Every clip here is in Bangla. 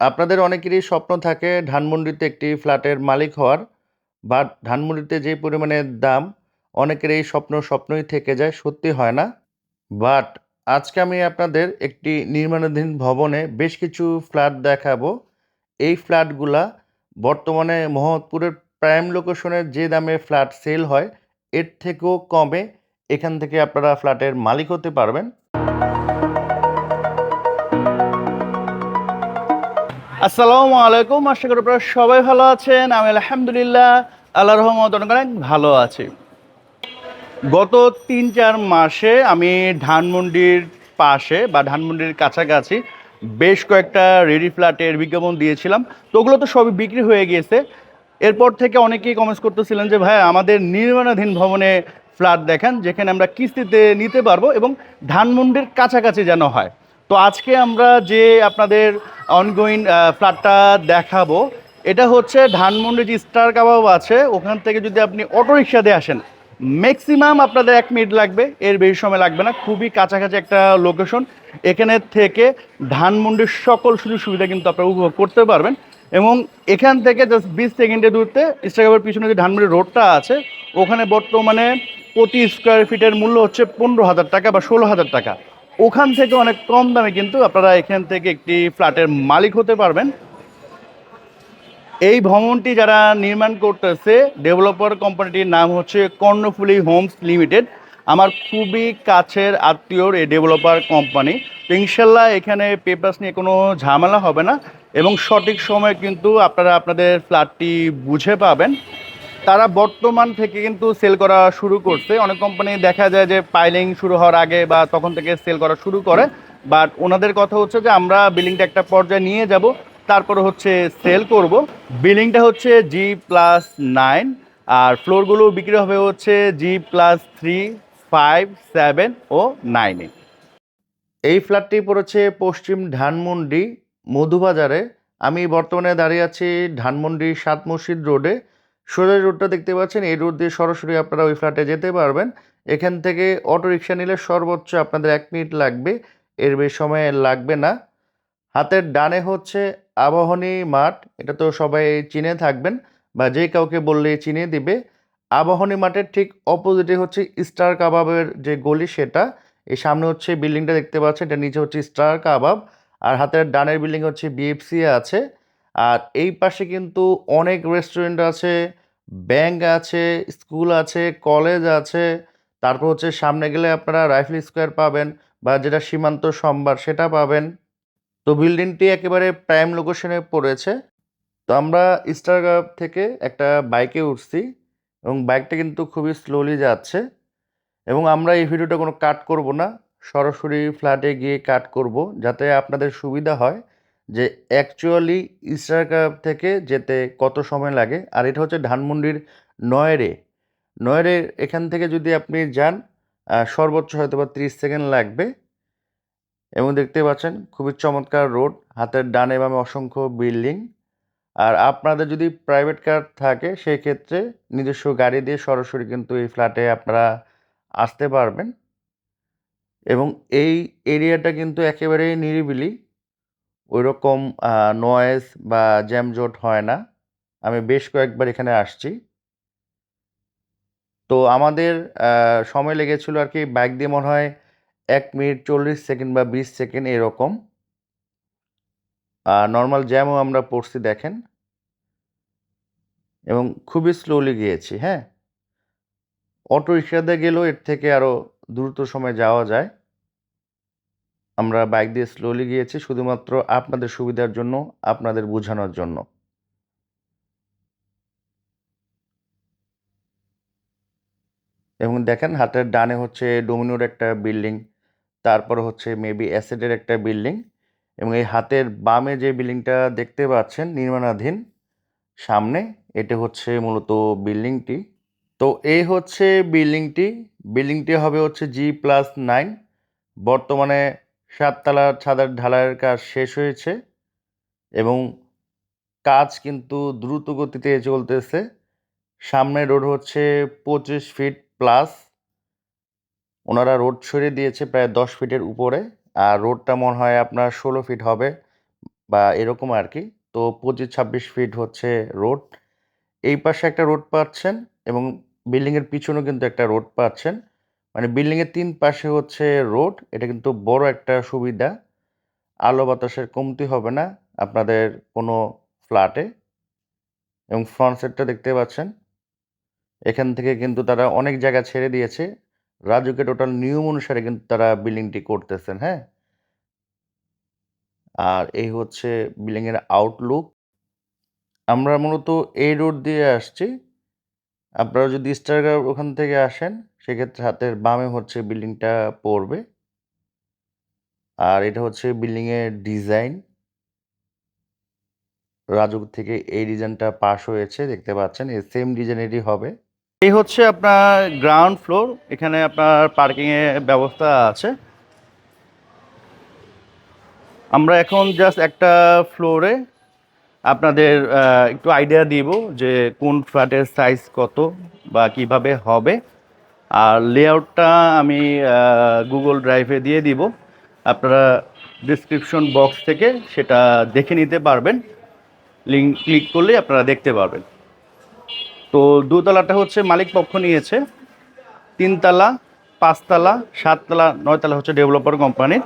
আপনাদের অনেকেরই স্বপ্ন থাকে ধানমন্ডিতে একটি ফ্ল্যাটের মালিক হওয়ার বাট ধানমন্ডিতে যে পরিমাণে দাম, অনেকের এই স্বপ্ন স্বপ্নই থেকে যায়, সত্যি হয় না। বাট, আজকে আমি আপনাদের একটি নির্মাণাধীন ভবনে বেশ কিছু ফ্ল্যাট দেখাবো। এই ফ্ল্যাটগুলা বর্তমানে মোহাম্মদপুরের প্রাইম লোকেশনের যে দামে ফ্ল্যাট সেল হয়, এর থেকেও কমে এখান থেকে আপনারা ফ্ল্যাটের মালিক হতে পারবেন। আসসালামু আলাইকুম। আশা করি আপনারা সবাই ভালো আছেন। আমি আলহামদুলিল্লাহ আল্লাহ রহমত অনেক ভালো আছি। গত তিন চার মাসে আমি ধানমন্ডির পাশে বা ধানমন্ডির কাছাকাছি বেশ কয়েকটা রেডি ফ্ল্যাটের বিজ্ঞাপন দিয়েছিলাম। তো ওগুলো তো সবই বিক্রি হয়ে গিয়েছে। এরপর থেকে অনেকেই কমেন্টস করতেছিলেন যে, ভাই, আমাদের নির্মাণাধীন ভবনে ফ্ল্যাট দেখেন, যেখানে আমরা কিস্তিতে নিতে পারব এবং ধানমন্ডির কাছাকাছি যেন হয়। তো আজকে আমরা যে আপনাদের অনগোয়িং ফ্ল্যাটটা দেখাবো, এটা হচ্ছে ধানমন্ডি যে স্টার কাবাব আছে, ওখান থেকে যদি আপনি অটোরিকশা দিয়ে আসেন ম্যাক্সিমাম আপনাদের এক মিনিট লাগবে, এর বেশি সময় লাগবে না, খুবই কাছাকাছি একটা লোকেশন এখানে থেকে ধানমন্ডির সকল সুযোগ সুবিধা কিন্তু আপনারা উপভোগ করতে পারবেন, এবং এখান থেকে জাস্ট বিশ সেকেন্ডের দূরত্বে ইনস্টাগ্রামের পিছনে যে ধানমন্ডি রোডটা আছে, ওখানে বর্তমানে প্রতি স্কোয়ার ফিটের মূল্য হচ্ছে পনেরো হাজার টাকা বা ষোলো হাজার টাকা। ওখান থেকে অনেক কম দামে কিন্তু আপনারা এখান থেকে একটি ফ্ল্যাটের মালিক হতে পারবেন। এই ভবনটি যারা নির্মাণ করতেছে, ডেভেলপার কোম্পানিটির নাম হচ্ছে কর্ণফুলি হোমস লিমিটেড। আমার খুবই কাছের আত্মীয়র এই ডেভেলপার কোম্পানি। তো ইনশাল্লাহ এখানে পেপার্স নিয়ে কোনো ঝামেলা হবে না এবং সঠিক সময়ে কিন্তু আপনারা আপনাদের ফ্ল্যাটটি বুঝে পাবেন। তারা বর্তমান থেকে কিন্তু সেল করা শুরু করছে। অনেক কোম্পানি দেখা যায় যে পাইলিং শুরু হওয়ার আগে বা তখন থেকে সেল করা শুরু করে। বাট ওনাদের কথা হচ্ছে যে আমরা বিলিংটা একটা পর্যায়ে নিয়ে যাব, তারপরে হচ্ছে সেল করব। বিলিংটা হচ্ছে জি প্লাস নাইন আর ফ্লোরগুলো বিক্রি হবে হচ্ছে G plus three five seven ও নাইনে এই ফ্ল্যাটটি পড়েছে পশ্চিম ধানমন্ডি, মধুবাজারে। আমি বর্তমানে দাঁড়িয়ে আছি ধানমন্ডি সাত মসজিদ রোডে। সোজা রোডটা দেখতে পাচ্ছেন। এই রোড দিয়ে সরাসরি আপনারা ওই ফ্ল্যাটে যেতে পারবেন। এখান থেকে অটো রিক্সা নিলে সর্বোচ্চ আপনাদের এক মিনিট লাগবে। এর বেশি সময় লাগবে না। হাতের ডানে হচ্ছে আবাহনী মাঠ। এটা তো সবাই চিনে থাকবেন বা যে কাউকে বললে চিনে দিবে। আবাহনী মাঠের ঠিক অপোজিটে হচ্ছে স্টার কাবাবের যে গলি সেটা। এই সামনে হচ্ছে বিল্ডিংটা দেখতে পাচ্ছেন। এটা নিচে হচ্ছে স্টার কাবাব আর হাতের ডানের বিল্ডিং হচ্ছে বিএফসি আছে। আর এই পাশে কিন্তু অনেক রেস্টুরেন্ট আছে ব্যাংক আছে স্কুল আছে কলেজ আছে। তারপর হচ্ছে সামনে গেলে আপনারা রাইফেল স্কোয়ার পাবেন বা যেটা সীমান্ত সম্বার সেটা পাবেন। তো বিল্ডিংটি একেবারে প্রাইম লোকেশনে পড়েছে। তো আমরা স্টারগাপ থেকে একটা বাইকে উঠছি এবং বাইকটা কিন্তু খুবই স্লোলি যাচ্ছে এবং আমরা এই ভিডিওটা কোনো কাট করব না। সরাসরি ফ্ল্যাটে গিয়ে কাট করব যাতে আপনাদের সুবিধা হয়। যে অ্যাকচুয়ালি স্টারগাপ থেকে যেতে কত সময় লাগে? আর এটা হচ্ছে ধানমন্ডির নয়রে। নয়রে এখান থেকে যদি আপনি যান সর্বোচ্চ হয়তো বা ত্রিশ সেকেন্ড লাগবে। এবং দেখতে পাচ্ছেন, খুবই চমৎকার রোড, হাতের ডানে বামে অসংখ্য বিল্ডিং। আর আপনাদের যদি প্রাইভেট কার থাকে সেই ক্ষেত্রে নিজস্ব গাড়ি দিয়ে সরাসরি কিন্তু এই ফ্ল্যাটে আপনারা আসতে পারবেন। এবং এই এরিয়াটা কিন্তু একেবারেই নিরিবিলি। ওইরকম নয়েজ বা জ্যামজট হয় না। আমি বেশ কয়েকবার এখানে আসছি। তো আমাদের সময় লেগেছিল আর কি বাইক দিয়ে মনে হয় এক মিনিট চল্লিশ সেকেন্ড বা বিশ সেকেন্ড এরকম। নর্মাল জ্যামও আমরা পড়ছি, দেখেন। এবং খুবই স্লোলি গিয়েছি হ্যাঁ? অটো রিক্সাতে গেলেও এর থেকে আরও দ্রুত সময় যাওয়া যায়। আমরা বাইক দিয়ে স্লোলি গিয়েছি, শুধুমাত্র আপনাদের সুবিধার জন্য, আপনাদের বোঝানোর জন্য। এবং দেখেন, হাতের ডানে হচ্ছে ডোমিনোর একটা বিল্ডিং তারপর হচ্ছে মেবি অ্যাসেটের একটা বিল্ডিং এবং এই হাতের বামে যে বিল্ডিংটা দেখতে পাচ্ছেন, নির্মাণাধীন, সামনে এটা হচ্ছে মূলত বিল্ডিংটি তো এই হচ্ছে বিল্ডিংটি বিল্ডিংটি হবে হচ্ছে জি প্লাস নাইন বর্তমানে সাততলার ছাদের ঢালাইয়ের কাজ শেষ হয়েছে এবং কাজ কিন্তু দ্রুত গতিতে চলতেছে। সামনে রোড হচ্ছে পঁচিশ ফিট প্লাস। ওনারা রোড সরিয়ে দিয়েছে প্রায় দশ ফিটের উপরে আর রোডটা মনে হয় আপনার ষোলো ফিট হবে বা এরকম আর কি। তো পঁচিশ ছাব্বিশ ফিট হচ্ছে রোড। এই পাশে একটা রোড পাচ্ছেন এবং বিল্ডিংয়ের পিছনেও কিন্তু একটা রোড পাচ্ছেন। মানে বিল্ডিংয়ের তিন পাশে হচ্ছে রোড, এটা কিন্তু বড় একটা সুবিধা। আলো বাতাসের কমতি হবে না আপনাদের কোনো ফ্ল্যাটে। এবং ফ্রন্ট সেটটা দেখতে পাচ্ছেন, এখান থেকে কিন্তু তারা অনেক জায়গা ছেড়ে দিয়েছে। রাজুকে টোটাল নিয়ম অনুসারে কিন্তু তারা বিল্ডিংটি করতেছেন হ্যাঁ? আর এই হচ্ছে বিল্ডিংয়ের আউটলুক আমরা মূলত এই রোড দিয়ে আসছি। আপনারা যদি স্টারগার ওখান থেকে আসেন সেক্ষেত্রে হাতের বামে হচ্ছে বিল্ডিংটা পড়বে। আর এটা হচ্ছে বিল্ডিংয়ের ডিজাইন রাজুক থেকে এই ডিজাইনটা পাস হয়েছে, দেখতে পাচ্ছেন, এই সেম ডিজাইনেরই হবে। এই হচ্ছে আপনার গ্রাউন্ড ফ্লোর এখানে আপনার পার্কিংয়ের ব্যবস্থা আছে। আমরা এখন জাস্ট একটা ফ্লোরে আপনাদের একটু আইডিয়া দিব যে কোন ফ্ল্যাটের সাইজ কত বা কীভাবে হবে। আর লেআউটটা আমি গুগল ড্রাইভে দিয়ে দিব। আপনারা ডিসক্রিপশন বক্স থেকে সেটা দেখে নিতে পারবেন। লিঙ্ক ক্লিক করলে আপনারা দেখতে পারবেন। তো দুতলাটা হচ্ছে মালিক পক্ষ নিয়েছে। তিনতলা, পাঁচতলা, সাততলা, নয়তলা হচ্ছে ডেভেলপার কোম্পানির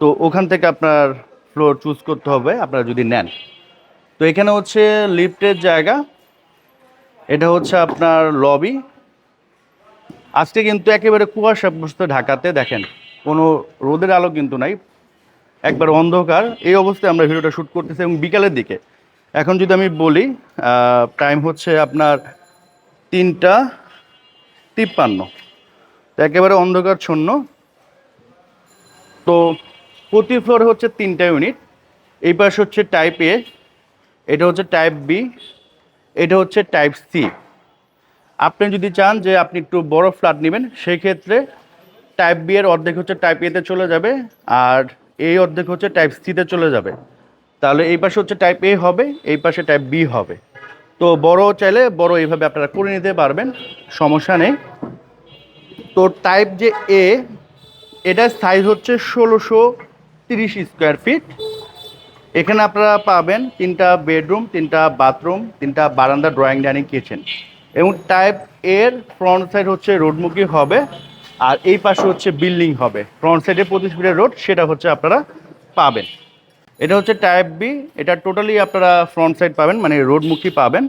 তো ওখান থেকে আপনার ফ্লোর চুজ করতে হবে, আপনারা যদি নেন। তো এখানে হচ্ছে লিফটের জায়গা। এটা হচ্ছে আপনার লবি আজকে কিন্তু একেবারে কুয়াশাগ্রস্ত ঢাকাতে দেখেন, কোনো রোদের আলো কিন্তু নাই, একবার অন্ধকার। এই অবস্থায় আমরা ভিডিওটা শ্যুট করতেছি এবং বিকালের দিকে। এখন যদি আমি বলি টাইম হচ্ছে আপনার তিনটা তিপ্পান্ন। একেবারে অন্ধকারচ্ছন্ন তো প্রতি ফ্লোর হচ্ছে তিনটা ইউনিট এই পাশে হচ্ছে টাইপ এ এটা হচ্ছে টাইপ বি এটা হচ্ছে টাইপ সি আপনি যদি চান যে আপনি একটু বড় ফ্ল্যাট নেবেন সেই ক্ষেত্রে টাইপ বি এর অর্ধেক হচ্ছে টাইপ এতে চলে যাবে আর এই অর্ধেক হচ্ছে টাইপ সিতে চলে যাবে। তাহলে এই পাশে হচ্ছে টাইপ এ হবে, এই পাশে টাইপ বি হবে। তো বড় চাইলে বড় এইভাবে আপনারা করে নিতে পারবেন, সমস্যা নেই। তো টাইপ যে এ এটার সাইজ হচ্ছে ষোলোশো তিরিশ স্কোয়ার ফিট এখানে আপনারা পাবেন তিনটা বেডরুম তিনটা বাথরুম তিনটা বারান্দা ড্রয়িং ডাইনিং কিচেন এবং টাইপের ফ্রন্ট সাইড হচ্ছে রোডমুখী হবে, আর এই পাশে হচ্ছে বিল্ডিং হবে। ফ্রন্ট সাইডে পঁচিশ ফিটের রোড সেটা হচ্ছে আপনারা পাবেন। এটা হচ্ছে টাইপ বি এটা টোটালি আপনারা ফ্রন্ট সাইড পাবেন মানে রোডমুখী পাবেন।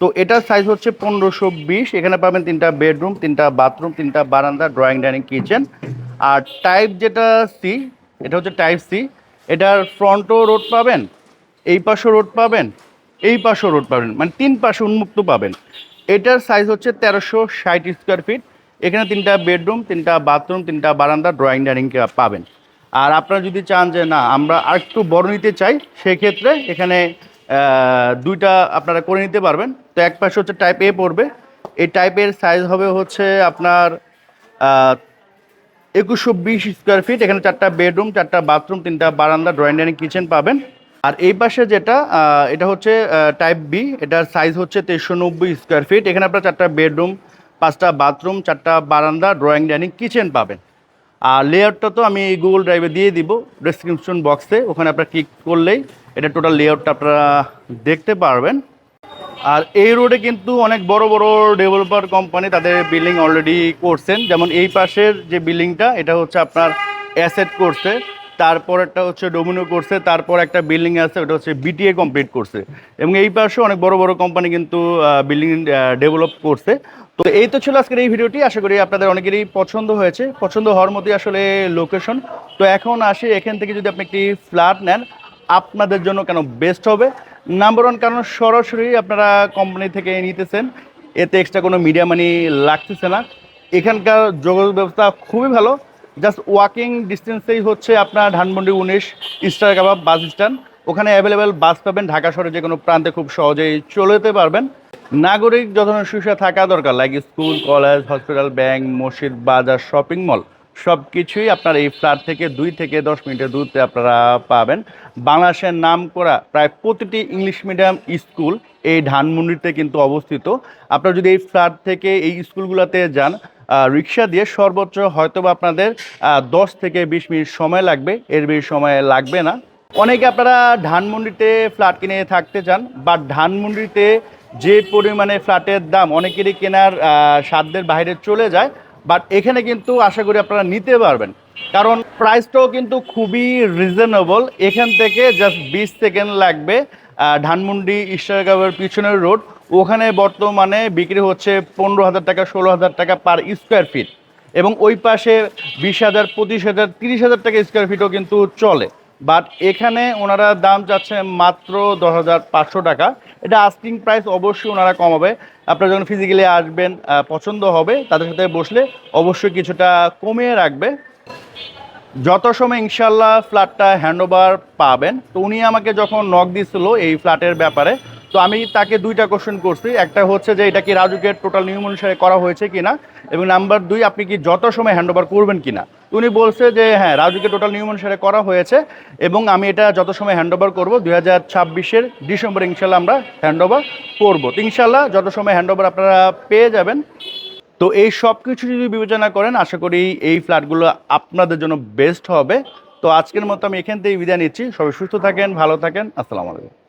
তো এটার সাইজ হচ্ছে পনেরোশো বিশ, এখানে পাবেন তিনটা বেডরুম তিনটা বাথরুম তিনটা বারান্দা ড্রয়িং ডাইনিং কিচেন আর টাইপ যেটা সি এটা হচ্ছে টাইপ সি এটার ফ্রন্টও রোড পাবেন, এই পাশও রোড পাবেন, এই পাশও রোড পাবেন মানে তিন পাশে উন্মুক্ত পাবেন। এটার সাইজ হচ্ছে তেরোশো ষাট স্কোয়ার ফিট এখানে তিনটা বেডরুম তিনটা বাথরুম তিনটা বারান্দা ড্রয়িং ডাইনিং পাবেন। আর আপনারা যদি চান যে না, আমরা আর একটু বড় নিতে চাই, সেক্ষেত্রে এখানে দুইটা আপনারা করে নিতে পারবেন। তো এক পাশে হচ্ছে টাইপ এ পড়বে। এই টাইপের সাইজ হবে হচ্ছে আপনার একুশশো বিশ স্কোয়ার ফিট এখানে চারটা বেডরুম চারটা বাথরুম তিনটা বারান্দা ড্রয়িং ডাইনিং কিচেন পাবেন। আর এই পাশে যেটা এটা হচ্ছে টাইপ বি এটার সাইজ হচ্ছে তেইশশো নব্বই স্কোয়ার ফিট এখানে আপনার চারটা বেডরুম পাঁচটা বাথরুম চারটা বারান্দা ড্রয়িং ডাইনিং কিচেন পাবেন। আর লেআউটটা তো আমি গুগল ড্রাইভে দিয়ে দিব ডেসক্রিপশন বক্সে ওখানে আপনারা ক্লিক করলেই এটা টোটাল লেআউটটা আপনারা দেখতে পারবেন। আর এই রোডে কিন্তু অনেক বড় বড় ডেভেলপার কোম্পানি তাদের বিল্ডিং অলরেডি করছেন। যেমন এই পাশের যে বিল্ডিংটা এটা হচ্ছে আপনার অ্যাসেট করছে। তারপর একটা হচ্ছে ডোমিনো করছে, তারপর একটা বিল্ডিং আছে, ওটা হচ্ছে বিটিএ কমপ্লিট করছে। এবং এই পাশে অনেক বড় বড় কোম্পানি কিন্তু বিল্ডিং ডেভেলপ করছে। তো এই তো ছিল আজকের এই ভিডিওটি, আশা করি আপনাদের অনেকেরই পছন্দ হয়েছে। পছন্দ হওয়ার মতোই আসলে লোকেশন তো এখন আসি, এখান থেকে যদি আপনি একটি ফ্ল্যাট নেন, আপনাদের জন্য কেন বেস্ট হবে? নাম্বার ওয়ান কারণ সরাসরি আপনারা কোম্পানি থেকে নিতেছেন, এতে এক্সট্রা কোনো মিডিয়া মানি লাগতেছে না। এখানকার যোগাযোগ ব্যবস্থা খুবই ভালো। জাস্ট ওয়াকিং ডিস্টেন্সেই হচ্ছে আপনার ধানমন্ডি উনিশ স্টার কাবাব বাস স্ট্যান্ড। ওখানে অ্যাভেলেবেল বাস পাবেন ঢাকা শহরে যে কোনো প্রান্তে খুব সহজেই চলে যেতে পারবেন। নাগরিক যত সুবিধা থাকা দরকার like school college hospital bank মসজিদ, বাজার শপিং মল সব কিছুই আপনার এই ফ্ল্যাট থেকে দুই থেকে দশ মিনিটের দূরত্বে আপনারা পাবেন। বাংলাদেশের নাম করা প্রায় প্রতিটি ইংলিশ মিডিয়াম স্কুল এই ধানমন্ডিতে কিন্তু অবস্থিত। আপনারা যদি এই ফ্ল্যাট থেকে এই স্কুলগুলোতে যান রিক্সা দিয়ে সর্বোচ্চ হয়তো আপনাদের দশ থেকে বিশ মিনিট সময় লাগবে। এর বেশি সময় লাগবে না। অনেকে আপনারা ধানমন্ডিতে ফ্ল্যাট কিনে থাকতে চান, বা ধানমন্ডিতে যে পরিমাণে ফ্ল্যাটের দাম অনেকেরই কেনার সাধ্যের বাইরে চলে যায় বাট এখানে কিন্তু আশা করি আপনারা নিতে পারবেন। কারণ প্রাইসটাও কিন্তু খুবই রিজনেবল এখান থেকে জাস্ট বিশ সেকেন্ড লাগবে ধানমন্ডি ইস্টারগাঁওয়ের পিছনের রোড ওখানে বর্তমানে বিক্রি হচ্ছে পনেরো হাজার টাকা, ষোলো হাজার টাকা পার স্কোয়ার ফিট এবং ওই পাশে বিশ হাজার, পঁচিশ হাজার, তিরিশ হাজার টাকা স্কোয়ার ফিটও কিন্তু চলে। বাট এখানে ওনারা দাম চাচ্ছে মাত্র দশ হাজার পাঁচশো টাকা। এটা আস্কিং প্রাইস অবশ্যই ওনারা কমাবে। আপনারা যখন ফিজিক্যালি আসবেন পছন্দ হবে, তাদের সাথে বসলে অবশ্যই কিছুটা কমিয়ে রাখবে। যত সময় ইনশাল্লাহ ফ্ল্যাটটা হ্যান্ডওভার পাবেন, তো উনি আমাকে যখন নক দিছিল এই ফ্ল্যাটের ব্যাপারে তো আমি তাকে দুইটা কোশ্চেন করছি। একটা হচ্ছে যে, এটা কি রাজুকের টোটাল নিয়ম অনুসারে করা হয়েছে কিনা? এবং নাম্বার দুই, আপনি কি যত সময় হ্যান্ডওভার করবেন কিনা? উনি বলছে যে হ্যাঁ রাজুকে টোটাল নিয়ম অনুসারে করা হয়েছে এবং আমি এটা যত সময় হ্যান্ডওভার করব, দুই হাজার ছাব্বিশের ডিসেম্বর ইনশাল্লাহ আমরা হ্যান্ডওভার করব। তো ইনশাল্লাহ যত সময় হ্যান্ডওভার আপনারা পেয়ে যাবেন। তো এই সব কিছু যদি বিবেচনা করেন, আশা করি এই ফ্ল্যাটগুলো আপনাদের জন্য বেস্ট হবে। তো আজকের মতো আমি এখান থেকে বিদায় নিচ্ছি। সবাই সুস্থ থাকেন, ভালো থাকেন। আসসালামু আলাইকুম।